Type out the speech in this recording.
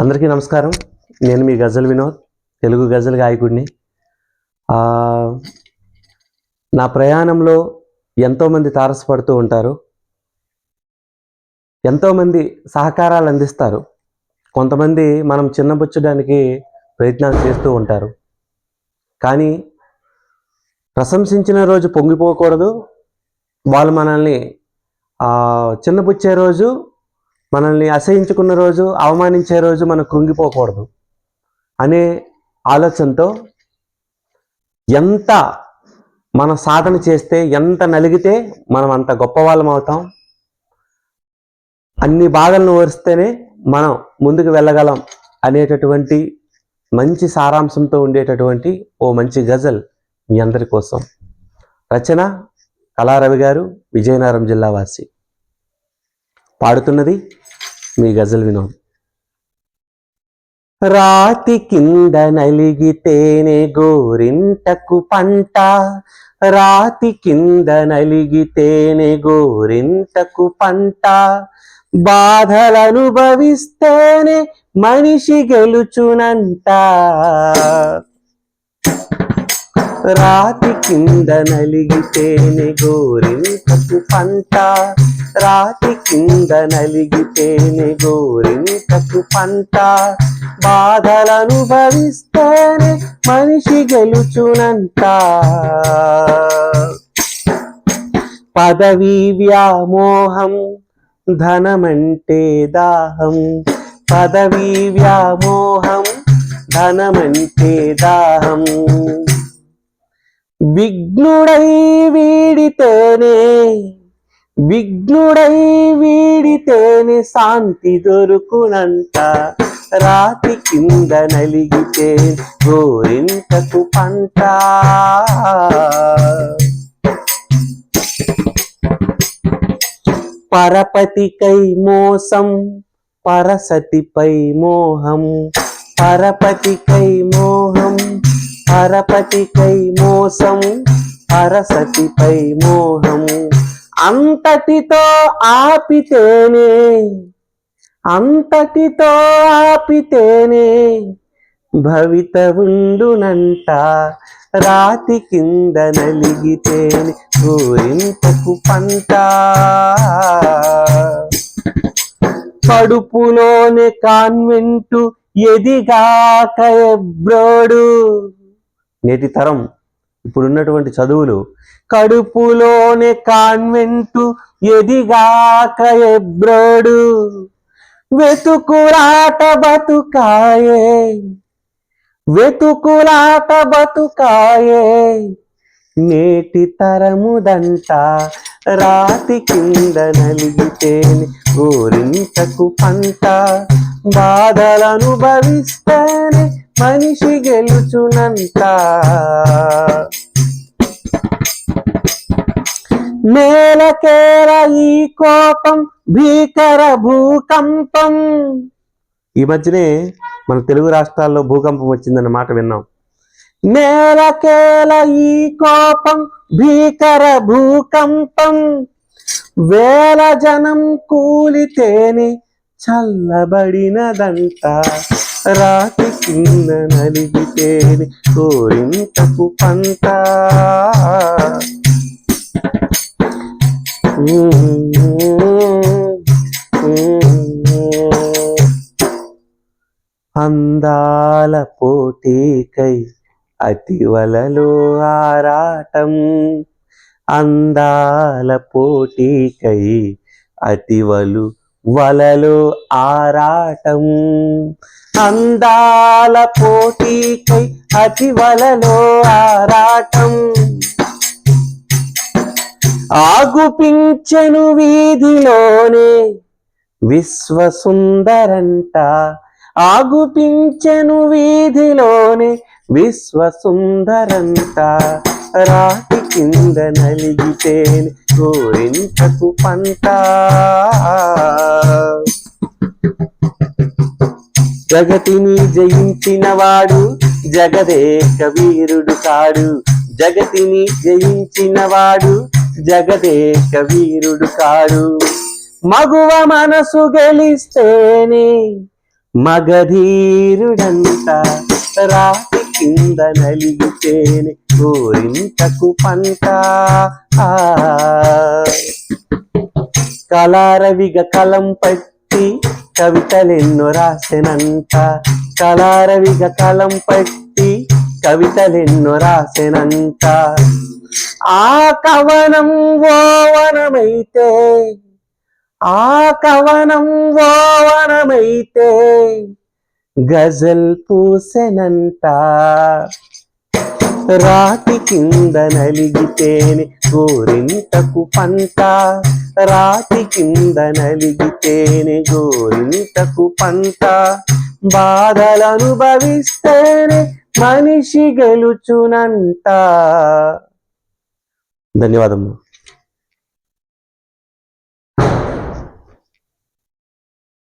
అందరికీ నమస్కారం. నేను మీ గజల్ వినోద్ తెలుగు గజల్ గాయకుడిని. నా ప్రయాణంలో ఎంతోమంది తారసపడుతూ ఉంటారు. ఎంతోమంది సహకారాలు అందిస్తారు. కొంతమంది మనం చిన్నబుచ్చడానికి ప్రయత్నాలు చేస్తూ ఉంటారు. కానీ ప్రశంసించిన రోజు పొంగిపోకూడదు. వాళ్ళు మనల్ని చిన్నపుచ్చే రోజు మనల్ని అసహించుకున్న రోజు అవమానించే రోజు మనం కృంగిపోకూడదు అనే ఆలోచనతో ఎంత మన సాధన చేస్తే ఎంత నలిగితే మనం అంత గొప్పవాళ్ళం అవుతాం. అన్ని బాధలను ఓరిస్తేనే మనం ముందుకు వెళ్ళగలం అనేటటువంటి మంచి సారాంశంతో ఉండేటటువంటి ఓ మంచి గజల్ మీ అందరి కోసం. రచన కళారవి గారు విజయనగరం జిల్లా వాసి పాడుతున్నది మీ గజల్ వినోద్. రాతి కింద నలిగితేనే గోరింటకు పంట. రాతి కింద నలిగితేనే గోరింటకు పంట. బాధలనుభవిస్తేనే మనిషి గెలుచునంట. రాతి కింద నలిగితేనే గోరింటకు పంట. రాతి కింద నలిగితేనే గోరింటకు పంట. బాధలను భరిస్తేనే మనిషి గెలుచునంట. పదవి వ్యామోహం ధనమంటే దాహం. పదవి వ్యామోహం ధనమంటే దాహం. విఘ్నుడై వీడితేనే విఘ్నుడై వీడితేనే శాంతి దొరుకునంట. రాతి కింద నలిగితే గోరింటకు పంట. పరపతికై మోసం పరసతిపై మోహం. పరపతికై మోహం. పరపతికై మోసం పరసతిపై మోహం అంతటితో ఆపితేనే అంతటితో ఆపితేనే భవిత ఉండునంట రాతి కింద నలిగితేనే గోరింతకు పంట. కడుపులోనే కాన్వెంటు ఎదిగాక ఎబ్రోడు. నేటి తరం ఇప్పుడున్నటువంటి చదువులు కడుపులోనే కాన్వెంటు ఎదిగాక ఎబ్రోడు వెతుకులాట బతుకాయే. వెతుకులాట బతుకాయే. నేటి తరముదంట రాతి కింద నలిగితేనే గోరింతకు పంట. బాధలను భవిస్తేనే మనిషి గెలుచునంత నేలకేల ఈ కోపం భీకర భూకంపం. ఈ మధ్యనే మన తెలుగు రాష్ట్రాల్లో భూకంపం వచ్చిందన్న మాట విన్నాం. నేలకేల ఈ కోపం భీకర భూకంపం. వేల జనం కూలితేనే చల్లబడినదంట. రాతి కింద నలిగితేని కోరింతకు పంట. అందాల పోటీకై అతివలలో ఆరాటం. అందాల పోటీకై అతివలు వలలో ఆరాటం. అందాల పోటీకై అతివలలో ఆరాటం. ఆగుపించెను వీధిలోనే విశ్వసుందరంట. ఆగుపించెను వీధిలోనే విశ్వసుందరంట. రాతి కింద నలిగితేనే గోరింతకు పంట. జగతిని జయించిన వాడు జగదేక వీరుడు కాడు. జగతిని జయించిన వాడు జగదేక వీరుడు కాడు. మగువ మనసు గెలిస్తేనే మగధీరుడంత రాతి కింద నలిగితేనే గోరింతకు పంట. కళారవిగ కలం పట్టి కవితలెన్నో రాసెనంత కళారవిగ కలం పట్టి కవితలెన్నో రాసెనంత ఆ కవనం ఓవనమైతే ఆ కవనం ఓవనమైతే గజల్ పూసెనంత రాతి కింద నలిగితేనే గోరింతకు పంట. రాతి కింద నలిగితేనే గోరింతకు పంట. బాధలు అనుభవిస్తేనే మనిషి గెలుచునంట. ధన్యవాదములు.